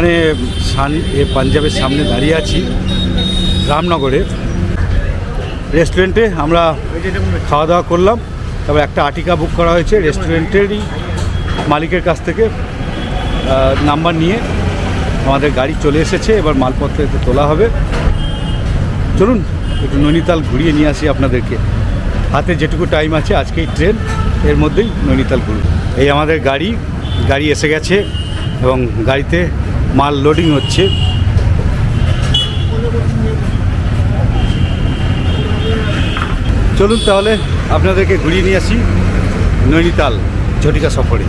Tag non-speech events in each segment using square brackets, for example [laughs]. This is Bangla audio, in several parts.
এখানে পাঞ্জাবের সামনে দাঁড়িয়ে আছি, রামনগরে। রেস্টুরেন্টে আমরা খাওয়া দাওয়া করলাম তারপর একটা আটিকা বুক করা হয়েছে। রেস্টুরেন্টেরই মালিকের কাছ থেকে নাম্বার নিয়ে আমাদের গাড়ি চলে এসেছে, এবার মালপত্র এতে তোলা হবে। চলুন, একটু নৈনিতাল ঘুরিয়ে নিয়ে আসি আপনাদেরকে। হাতে যেটুকু টাইম আছে, আজকেই ট্রেন, এর মধ্যেই নৈনিতাল ঘুরব। এই আমাদের গাড়ি গাড়ি এসে গেছে এবং গাড়িতে মাল লোডিং হচ্ছে। চলুন তাহলে আপনাদেরকে ঘুরিয়ে নিয়ে আসি নৈনিতাল ঝটিকা সফরে।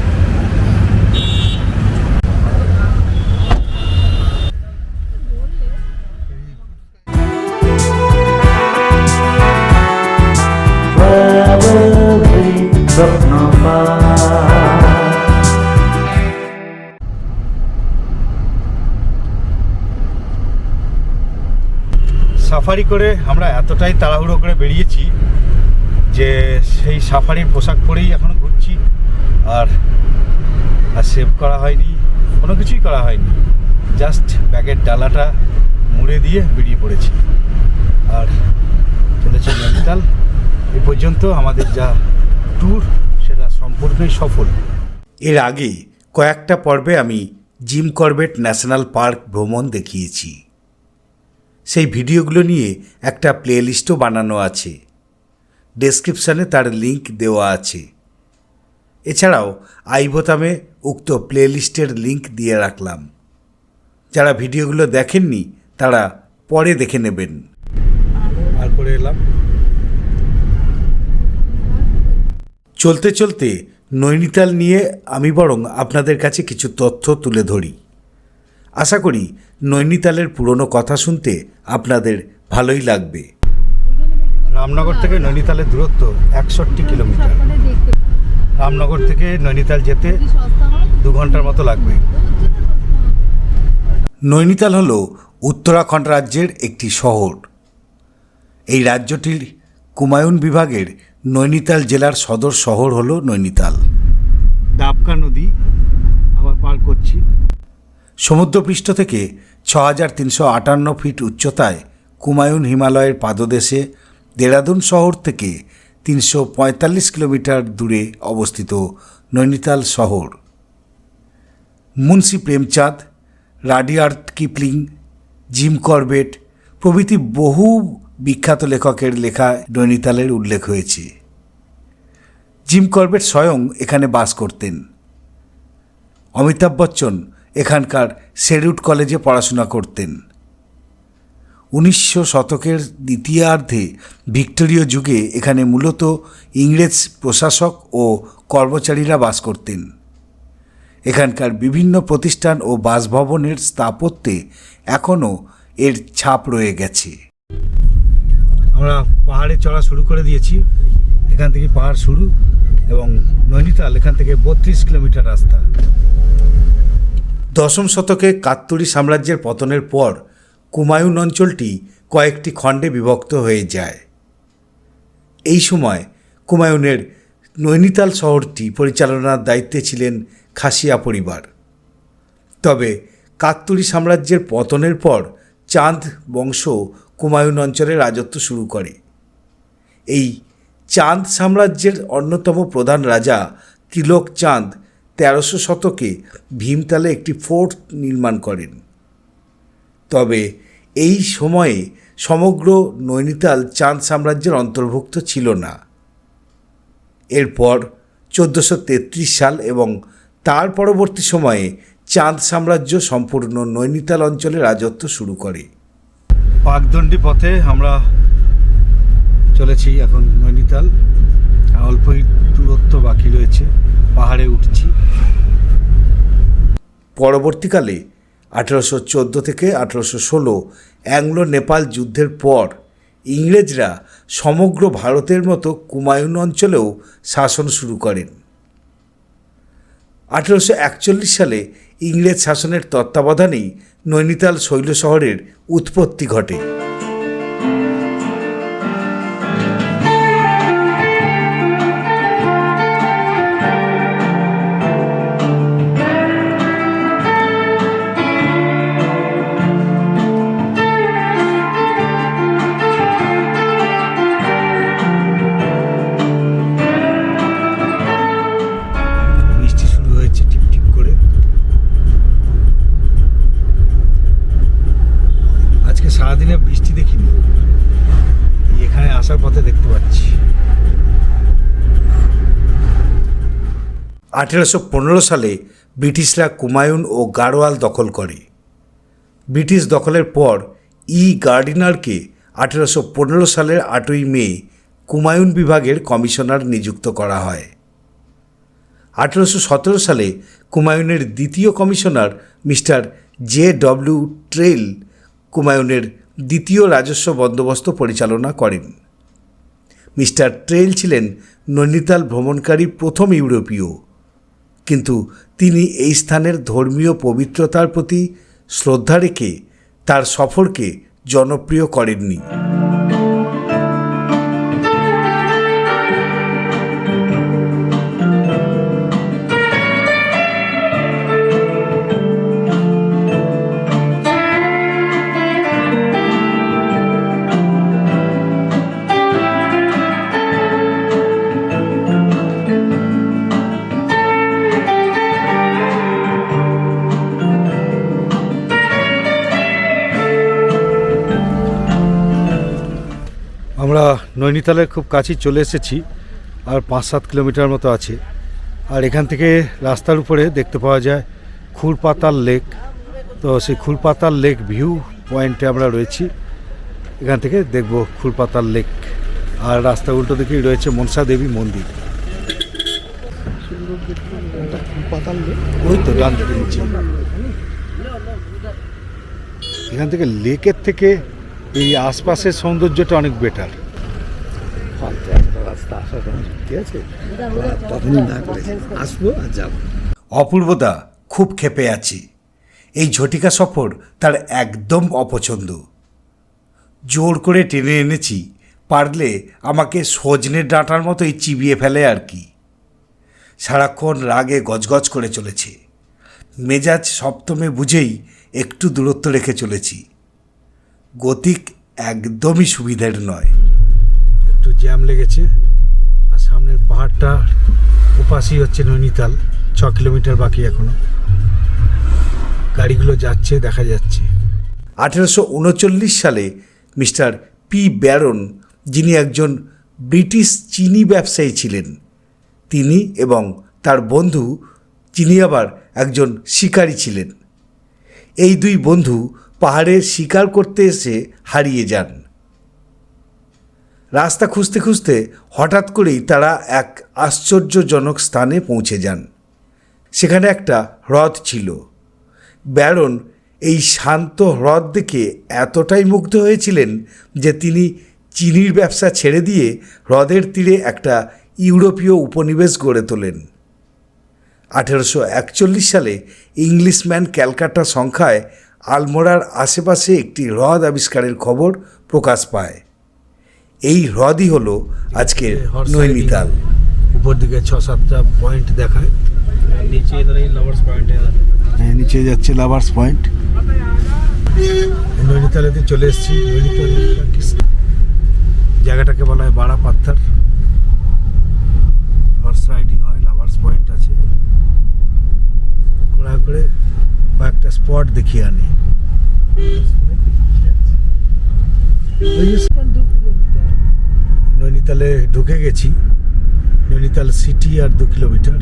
সাফারি করে আমরা এতটাই তাড়াহুড়ো করে বেরিয়েছি যে সেই সাফারির পোশাক পরেই এখনও ঘুরছি। আর আর সেভ করা হয়নি, কোনো কিছুই করা হয়নি। জাস্ট ব্যাগের ডালাটা মুড়ে দিয়ে বেরিয়ে পড়েছি। আর চলেছে নৈনিতাল। এ পর্যন্ত আমাদের যা ট্যুর সেটা সম্পূর্ণই সফল। এর আগে কয়েকটা পর্বে আমি জিম করবেট ন্যাশনাল পার্ক ভ্রমণ দেখিয়েছি। সেই ভিডিওগুলো নিয়ে একটা প্লেলিস্টও বানানো আছে। ডেসক্রিপশানে তার লিংক দেওয়া আছে। এছাড়াও আই বোতামে উক্ত প্লেলিস্টের লিংক দিয়ে রাখলাম। যারা ভিডিওগুলো দেখেননি তারা পরে দেখে নেবেন। আর করে এলাম। চলতে চলতে নৈনিতাল নিয়ে আমি বরং আপনাদের কাছে কিছু তথ্য তুলে ধরি। আশা করি নৈনিতালের পুরনো কথা শুনতে আপনাদের ভালোই লাগবে। রামনগর থেকে নৈনিতালের দূরত্ব একষট্টি কিলোমিটার। রামনগর থেকে নৈনিতাল যেতে দু ঘণ্টার মতো লাগবে। নৈনিতাল হল উত্তরাখণ্ড রাজ্যের একটি শহর। এই রাজ্যটির কুমায়ুন বিভাগের নৈনিতাল জেলার সদর শহর হল নৈনিতাল। ডাবকা নদী আবার পার করছি। সমুদ্রপৃষ্ঠ থেকে ছ হাজার তিনশো আটান্ন ফিট উচ্চতায় কুমায়ুন হিমালয়ের পাদদেশে দেরাদুন শহর থেকে তিনশো পঁয়তাল্লিশ কিলোমিটার দূরে অবস্থিত নৈনিতাল শহর। Munshi Premchand Rudyard Kipling, Jim Corbett প্রভৃতি বহু বিখ্যাত লেখকের লেখা নৈনিতালের উল্লেখ হয়েছে। জিম করবেট স্বয়ং এখানে বাস করতেন। অমিতাভ বচ্চন এখানকার শেরুট কলেজে পড়াশোনা করতেন। উনিশশো শতকের দ্বিতীয়ার্ধে ভিক্টোরীয় যুগে এখানে মূলত ইংরেজ প্রশাসক ও কর্মচারীরা বাস করতেন। এখানকার বিভিন্ন প্রতিষ্ঠান ও বাসভবনের স্থাপত্যে এখনও এর ছাপ রয়ে গেছে। আমরা পাহাড়ে চড়া শুরু করে দিয়েছি। এখান থেকে পাহাড় শুরু এবং নৈনিতাল এখান থেকে বত্রিশ কিলোমিটার রাস্তা। দশম শতকে কাত্তুরি সাম্রাজ্যের পতনের পর কুমায়ুন অঞ্চলটি কয়েকটি খণ্ডে বিভক্ত হয়ে যায়। এই সময় কুমায়ুনের নৈনিতাল শহরটি পরিচালনার দায়িত্বে ছিলেন খাসিয়া পরিবার। তবে কাত্তুরি সাম্রাজ্যের পতনের পর চাঁদ বংশ কুমায়ুন অঞ্চলে রাজত্ব শুরু করে। এই চাঁদ সাম্রাজ্যের অন্যতম প্রধান রাজা তিলক চাঁদ তেরোশো শতকে ভীমতালে একটি ফোর্ট নির্মাণ করেন। তবে এই সময়ে সমগ্র নৈনিতাল চাঁদ সাম্রাজ্যের অন্তর্ভুক্ত ছিল না। এরপর চোদ্দোশো তেত্রিশ সাল এবং তার পরবর্তী সময়ে চাঁদ সাম্রাজ্য সম্পূর্ণ নৈনিতাল অঞ্চলে রাজত্ব শুরু করে। পাকদণ্ডী পথে আমরা চলেছি এখন নৈনিতাল। অল্পই দূরত্ব বাকি রয়েছে। পাহাড়ে উঠছি। পরবর্তীকালে আঠেরোশো চোদ্দ থেকে আঠেরোশো ষোলো অ্যাংলো নেপাল যুদ্ধের পর ইংরেজরা সমগ্র ভারতের মতো কুমায়ুন অঞ্চলেও শাসন শুরু করেন। আঠেরোশো একচল্লিশ সালে ইংরেজ শাসনের তত্ত্বাবধানেই নৈনিতাল শৈল শহরের উৎপত্তি ঘটে। আঠেরোশো পনেরো সালে ব্রিটিশরা কুমায়ুন ও গাড়োয়াল দখল করে। ব্রিটিশ দখলের পর ই গার্ডিনারকে আঠেরোশো পনেরো সালের আটই মে কুমায়ুন বিভাগের কমিশনার নিযুক্ত করা হয়। আঠেরোশো সতেরো সালে কুমায়ুনের দ্বিতীয় commissioner mister J W Traill কুমায়ুনের দ্বিতীয় রাজস্ব বন্দোবস্ত পরিচালনা করেন। মিস্টার ট্রেল ছিলেন নৈনিতাল ভ্রমণকারী প্রথম ইউরোপীয়। কিন্তু তিনি এই স্থানের ধর্মীয় পবিত্রতার প্রতি শ্রদ্ধা রেখে তার সফরকে জনপ্রিয় করেননি। আমরা নৈনিতালের খুব কাছেই চলে এসেছি আর পাঁচ সাত কিলোমিটার মতো আছে। আর এখান থেকে রাস্তার উপরে দেখতে পাওয়া যায় খুরপাতাল লেক। তো সেই খুরপাতাল লেক ভিউ পয়েন্টে আমরা রয়েছি। এখান থেকে দেখব খুরপাতাল লেক। আর রাস্তা উল্টো দিকেই রয়েছে মনসা দেবী মন্দির। ওই তো ডান দিকে নিচে। এখান থেকে লেকের থেকে এই আশপাশের সৌন্দর্যটা অনেক বেটার যাব অপূর্বদা, খুব ক্ষেপে আছে। এই ঝটিকা সফর তার একদম অপছন্দ। জোর করে টেনে এনেছি, পারলে আমাকে সজনে ডাঁটার মতোই চিবিয়ে ফেলে আর কি। সারাক্ষণ রাগে গজগজ করে চলেছে। মেজাজ সপ্তমে বুঝেই একটু দূরত্ব রেখে চলেছি। গতিক একদমই সুবিধের নয়। একটু জ্যাম লেগেছে আর সামনের পাহাড়টা ওপাশেই হচ্ছে নৈনিতাল ছ কিলোমিটার বাকি এখনও। গাড়িগুলো যাচ্ছে দেখা যাচ্ছে। আঠেরোশো উনচল্লিশ সালে মিস্টার পি ব্যারন যিনি একজন ব্রিটিশ চিনি ব্যবসায়ী ছিলেন তিনি এবং তার বন্ধু যিনি আবার একজন শিকারী ছিলেন। এই দুই বন্ধু পাহাড়ে শিকার করতে এসে হারিয়ে যান। রাস্তা খুঁজতে খুঁজতে হঠাৎ করেই তারা এক আশ্চর্যজনক স্থানে পৌঁছে যান। সেখানে একটা হ্রদ ছিল। ব্যারন এই শান্ত হ্রদ দেখে এতটাই মুগ্ধ হয়েছিলেন যে তিনি চিনির ব্যবসা ছেড়ে দিয়ে হ্রদের তীরে একটা ইউরোপীয় উপনিবেশ গড়ে তোলেন। আঠেরোশো একচল্লিশ সালে ইংলিশম্যান ক্যালকাটা সংখ্যায় আলমোড়ার আশেপাশে একটি হ্রদ আবিষ্কারের খবর প্রকাশ পায়। এই হ্রদই হলো আজকের নৈনিতাল। উপর দিকে ছ সাতটা পয়েন্ট দেখায়। নিচে লাভার্স পয়েন্ট হ্যাঁ নিচে যাচ্ছে লাভার্স পয়েন্ট নৈনিতালেতে চলে এসেছি। নৈনিতাল জায়গাটাকে বলা হয় বাড়া পাত্থার। হর্স রাইডিং হয় লাভার্স পয়েন্ট আছে। ঘোরা করে কয়েকটা স্পট দেখিয়ে আনি। নৈনিতালে ঢুকে গেছি। নৈনিতাল সিটি আর দু কিলোমিটার।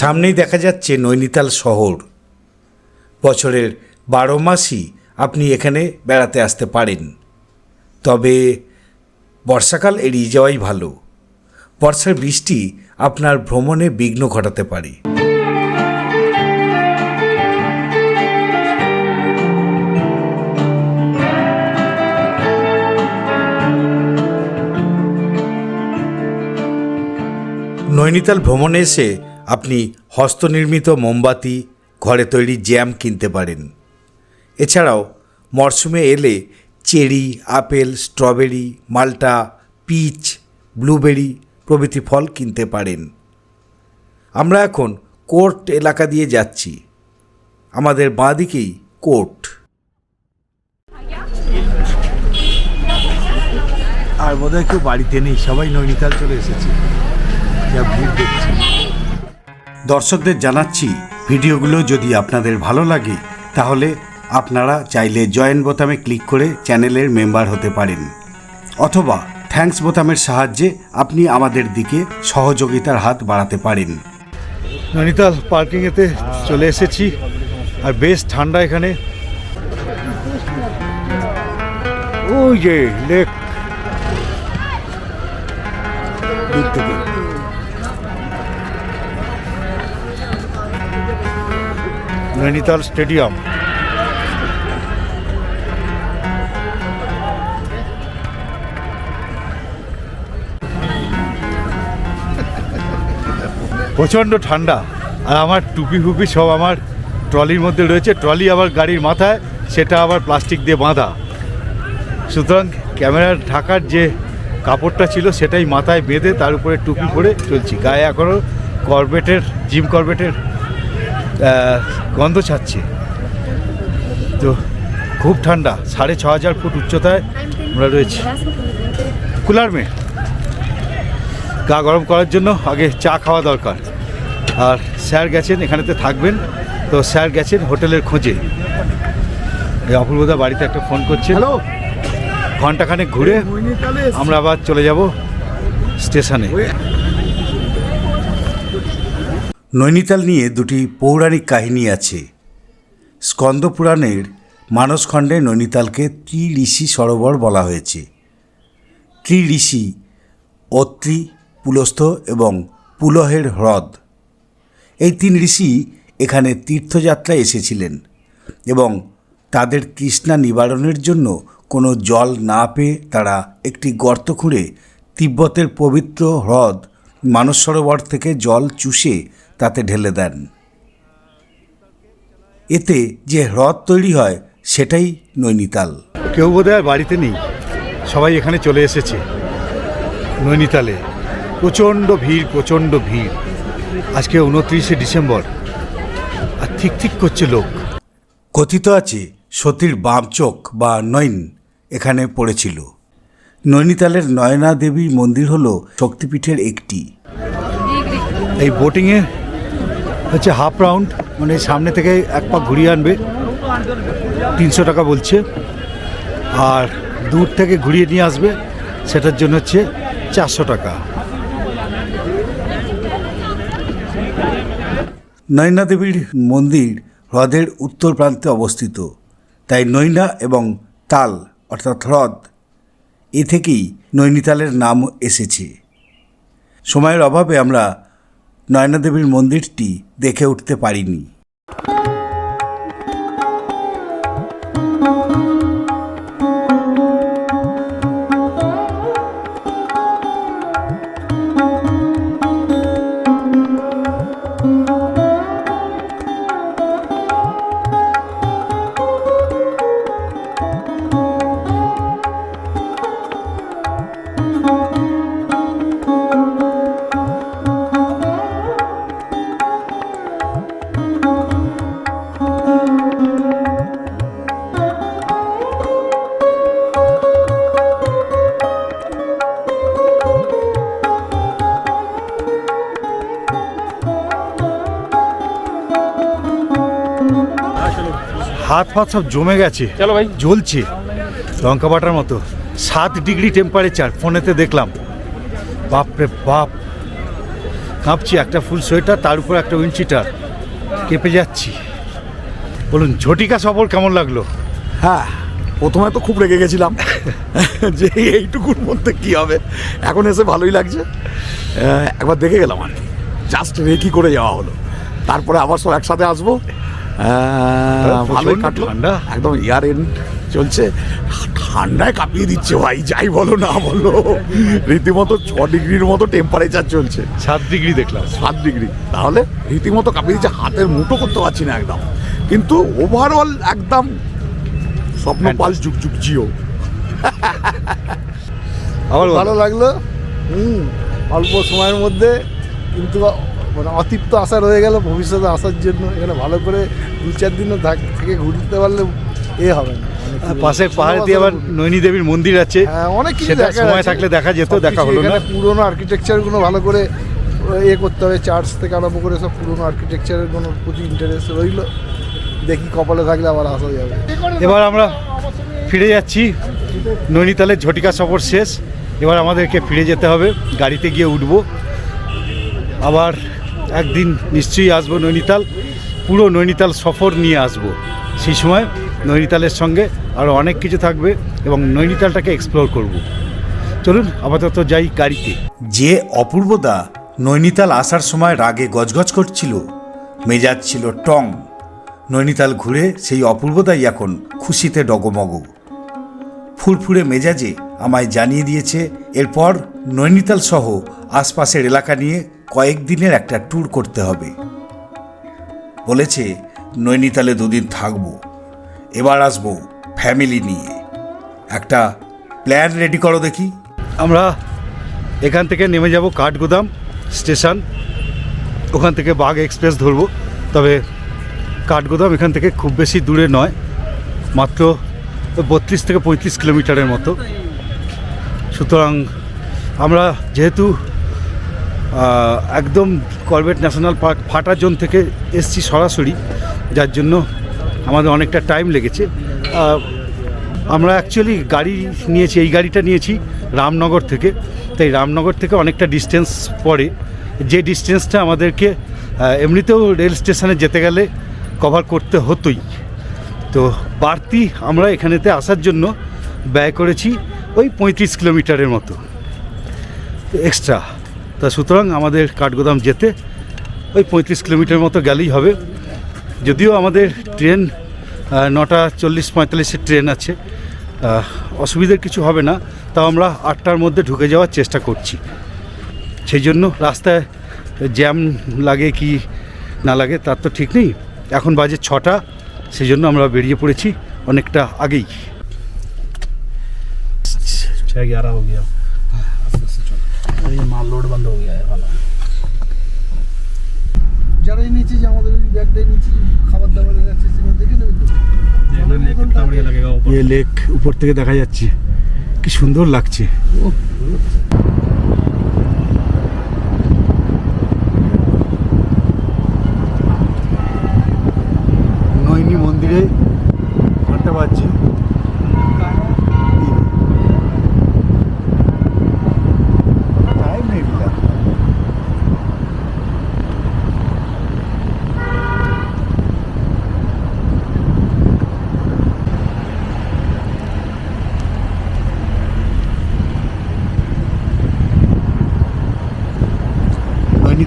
সামনেই দেখা যাচ্ছে নৈনিতাল শহর। বছরের বারো মাসই আপনি এখানে বেড়াতে আসতে পারেন। তবে বর্ষাকাল এড়িয়ে যাওয়াই ভালো। বর্ষার বৃষ্টি আপনার ভ্রমণে বিঘ্ন ঘটাতে পারে। নৈনিতাল ভ্রমণে এসে আপনি হস্তনির্মিত মোমবাতি, ঘরে তৈরি জ্যাম কিনতে পারেন। এছাড়াও, মরশুমে এলে চেরি, আপেল, স্ট্রবেরি, মাল্টা, পিচ, ব্লুবেরি প্রভৃতি ফল কিনতে পারেন। আমরা এখন কোর্ট এলাকা দিয়ে যাচ্ছি। আমাদের বাঁ দিকেই কোর্ট। আর বোধহয় কেউ বাড়িতে নেই, সবাই নৈনিতাল চলে এসেছে। যা ভিড় দেখছি। দর্শকদের জানাচ্ছি, ভিডিওগুলো যদি আপনাদের ভালো লাগে, তাহলে আপনারা চাইলে জয়েন বোতামে ক্লিক করে চ্যানেলের মেম্বার হতে পারেন। অথবা থ্যাঙ্কস বোতামের সাহায্যে আপনি আমাদের দিকে সহযোগিতার হাত বাড়াতে পারেন। নৈনিতাল পার্কিংয়েতে চলে এসেছি, আর বেশ ঠান্ডা এখানে। ওই যে লেক। নৈনিতাল স্টেডিয়াম। প্রচণ্ড ঠান্ডা, আর আমার টুপি ফুপি সব আমার ট্রলির মধ্যে রয়েছে। ট্রলি আবার গাড়ির মাথায়, সেটা আবার প্লাস্টিক দিয়ে বাঁধা। সুতরাং ক্যামেরার ঢাকার যে কাপড়টা ছিল, সেটাই মাথায় বেঁধে তার উপরে টুপি পরে চলছি। গায়ে এখনও করবেটের, জিম করবেটের গন্ধ ছাড়ছে। তো খুব ঠান্ডা সাড়ে ছ হাজার ফুট উচ্চতায় আমরা রয়েছি। কুলার মেয়ে গা গরম করার জন্য আগে চা খাওয়া দরকার। আর স্যার গেছেন এখানেতে থাকবেন। তো স্যার গেছেন হোটেলের খোঁজে। এই অপূর্বদা বাড়িতে একটা ফোন করছে হ্যালো। ঘন্টাখানেক ঘুরে আমরা আবার চলে যাব স্টেশনে। নৈনিতাল নিয়ে দুটি পৌরাণিক কাহিনী আছে। স্কন্দ পুরাণের মানসখণ্ডে নৈনিতালকে ত্রি ঋষি সরোবর বলা হয়েছে। ত্রি ঋষি অত্রি, পুলস্থ এবং পুলহের হ্রদ। এই তিন ঋষি এখানে তীর্থযাত্রায় এসেছিলেন এবং তাদের তৃষ্ণা নিবারণের জন্য কোনো জল না পেয়ে তারা একটি গর্ত খুঁড়ে তিব্বতের পবিত্র হ্রদ মানস সরোবর থেকে জল চুষে তাতে ঢেলে দেন। এতে যে হ্রদ তৈরি হয় সেটাই নৈনিতাল। কেউ বোধহয় আর বাড়িতে নেই। সবাই এখানে চলে এসেছে নৈনিতালে। প্রচণ্ড ভিড় প্রচণ্ড ভিড়। আজকে উনত্রিশে ডিসেম্বর। আর ঠিক ঠিক করছে লোক। কথিত আছে সতীর বাম চোখ বা নয়ন এখানে পড়েছিল। নৈনিতালের নয়না দেবী মন্দির হল শক্তিপীঠের একটি। এই বোটিংয়ে হচ্ছে হাফ রাউন্ড মানে সামনে থেকে এক পা ঘুরিয়ে আনবে। তিনশো টাকা বলছে। আর দূর থেকে ঘুরিয়ে নিয়ে আসবে, সেটার জন্য হচ্ছে চারশো টাকা। নয়না দেবীর মন্দির হ্রদের উত্তর প্রান্তে অবস্থিত। তাই নৈনা এবং তাল, অর্থাৎ হ্রদ, এ থেকেই নৈনিতালের নাম এসেছে। সময়ের অভাবে আমরা নয়না দেবীর মন্দিরটি দেখে উঠতে পারিনি। হাত ফাত সব জমে গেছে। চলো ভাই। জ্বলছে। লঙ্কা বাটার মতো। সাত ডিগ্রি টেম্পারেচার ফোনেতে দেখলাম। বাপরে বাপ। কাঁপছি একটা ফুল সোয়েটার তার উপর একটা উইন্ডশিটার। কেঁপে যাচ্ছি। বলুন ঝটিকা সফর কেমন লাগল? হ্যাঁ প্রথমে তো খুব রেগে গেছিলাম। [laughs] যে এইটুকুর মধ্যে কি হবে? এখন এসে ভালোই লাগছে। একবার দেখে গেলাম আর কি। জাস্ট রেকি করে যাওয়া হলো। তারপরে আবার সব একসাথে আসব। ভালোই কাটলো। ঠান্ডা। একদম ইয়ার এন্ড চলছে। ঠান্ডায় কাঁপিয়ে দিচ্ছে ভাই যাই বলো না বলো। রীতিমতো ছ ডিগ্রির মতো টেম্পারেচার চলছে। সাত ডিগ্রি দেখলাম। সাত ডিগ্রি। তাহলে রীতিমতো কাঁপিয়ে দিচ্ছে হাতের মুঠো করতে পারছি না একদম। কিন্তু ওভারঅল একদম স্বপ্ন পাল যুগ যুগ জিও। আবার ভালো লাগল। হুম অল্প সময়ের মধ্যে কিন্তু মানে অতিপ্ত আশা রয়ে গেল ভবিষ্যতে আসার জন্য। এখানে ভালো করে দু চার দিনও থাক- ঘুরতে পারলে এ হবে না। মানে পাশে পাহাড় দিয়ে আবার নৈনী দেবীর মন্দির আছে। হ্যাঁ অনেক কিছু সময় থাকলে দেখা যেত দেখা হলো না। পুরোনো আর্কিটেকচারগুলো ভালো করে এ করতে হবে চার্চ থেকে আরম্ভ করে সব পুরোনো আর্কিটেকচারের কোনো প্রতি ইন্টারেস্ট রইল। দেখি কপালে থাকলে আবার আসা যাবে। এবার আমরা ফিরে যাচ্ছি। নৈনিতালের ঝটিকা সফর শেষ। এবার আমাদেরকে ফিরে যেতে হবে গাড়িতে গিয়ে উঠব। আবার একদিন নিশ্চয়ই আসব নৈনিতাল, পুরো নৈনিতাল সফর নিয়ে আসব। সেই সময় নৈনিতালের সঙ্গে আরও অনেক কিছু থাকবে এবং নৈনিতালটাকে এক্সপ্লোর করব। চলুন, আপাতত যাই গাড়িতে। যে অপূর্বদা নৈনিতাল আসার সময় রাগে গজগজ করছিল, মেজাজ ছিল টং। নৈনিতাল ঘুরে সেই অপূর্বদাই এখন খুশিতে ডগমগ। ফুরফুরে মেজাজে আমায় জানিয়ে দিয়েছে, এরপর নৈনিতাল সহ আশপাশের এলাকা নিয়ে কয়েকদিনের একটা ট্যুর করতে হবে। বলেছে, নৈনিতালে দুদিন থাকব। এবার আসব ফ্যামিলি নিয়ে। একটা প্ল্যান রেডি করো দেখি। আমরা এখান থেকে নেমে যাব কাঠগোদাম স্টেশন। ওখান থেকে বাঘ এক্সপ্রেস ধরবো। তবে কাঠগোদাম এখান থেকে খুব বেশি দূরে নয়, মাত্র বত্রিশ থেকে পঁয়ত্রিশ কিলোমিটারের মতো। সুতরাং আমরা যেহেতু একদম Corbett National Park Phato zone থেকে এসছি সরাসরি, যার জন্য আমাদের অনেকটা টাইম লেগেছে। আমরা অ্যাকচুয়ালি গাড়ি নিয়েছি, এই গাড়িটা নিয়েছি রামনগর থেকে। তাই রামনগর থেকে অনেকটা ডিস্টেন্স পড়ে যে ডিস্টেন্সটা আমাদেরকে এমনিতেও রেল স্টেশনে যেতে গেলে কভার করতে হতোই। তো বাড়তি আমরা এখানেতে আসার জন্য ব্যয় করেছি ওই পঁয়ত্রিশ কিলোমিটারের মতো। এক্সট্রা তা সুতরাং আমাদের কাঠগোদাম যেতে ওই পঁয়ত্রিশ কিলোমিটার মতো গেলেই হবে। যদিও আমাদের ট্রেন নটা চল্লিশ পঁয়তাল্লিশের ট্রেন আছে অসুবিধার কিছু হবে না, তাও আমরা আটটার মধ্যে ঢুকে যাওয়ার চেষ্টা করছি। সেই জন্য রাস্তায় জ্যাম লাগে কি না লাগে তার তো ঠিক নেই। এখন বাজে ছটা, সেই জন্য আমরা বেরিয়ে পড়েছি অনেকটা আগেই। छः ग्यारह हो गया और ये माल लोड बंद हो गया है वाला যারাই নিয়েছি যে আমাদের ওই ব্যাগটাই নিয়েছি খাবার দাবারের আছে সেগুলো দেখে নেবে তো देखना नहीं कितना बढ़िया लगेगा ऊपर এ লেক উপর থেকে দেখা যাচ্ছে কি সুন্দর লাগছে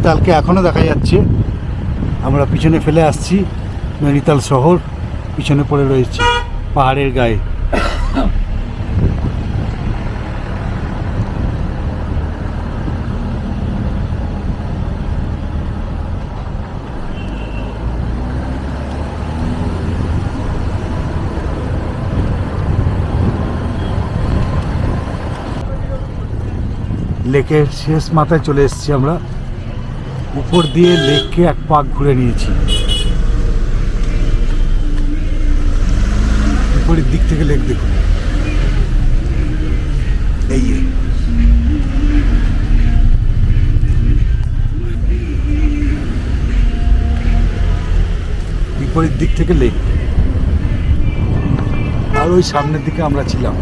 নৈনিতালকে এখনও দেখা যাচ্ছে। আমরা পিছনে ফেলে আসছি, নৈনিতাল শহর, পিছনে পড়ে রয়েছে পাহাড়ের গায়ে। লেকের শেষ মাথায় চলে এসেছি আমরা। উপর দিয়ে লেককে এক পাক ঘুরে নিয়েছি। বিপরীত দিক থেকে লেক দেখুন। এই বিপরীত দিক থেকে লেক। আর ওই সামনের দিকে আমরা ছিলাম।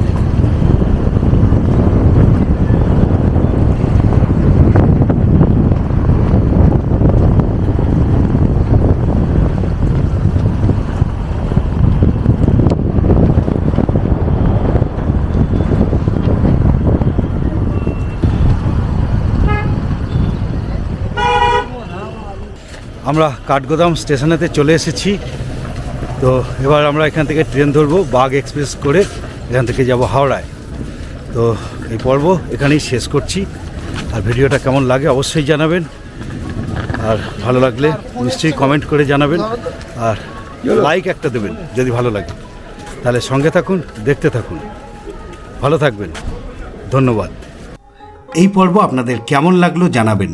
আমরা কাঠগোদাম স্টেশনেতে চলে এসেছি। তো এবার আমরা এখান থেকে ট্রেন ধরবো, বাঘ এক্সপ্রেস করে এখান থেকে যাব হাওড়ায়। তো এই পর্ব এখানেই শেষ করছি। আর ভিডিওটা কেমন লাগে অবশ্যই জানাবেন। আর ভালো লাগলে নিশ্চয়ই কমেন্ট করে জানাবেন। আর লাইক একটা দেবেন, যদি ভালো লাগে। তাহলে সঙ্গে থাকুন, দেখতে থাকুন। ভালো থাকবেন। ধন্যবাদ। এই পর্ব আপনাদের কেমন লাগল জানাবেন।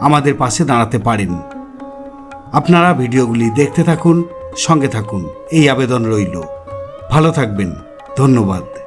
আমাদের পাশে দাঁড়াতে পারেন। আপনারা ভিডিওগুলি দেখতে থাকুন, সঙ্গে থাকুন। এই আবেদন রইল। ভালো থাকবেন। ধন্যবাদ।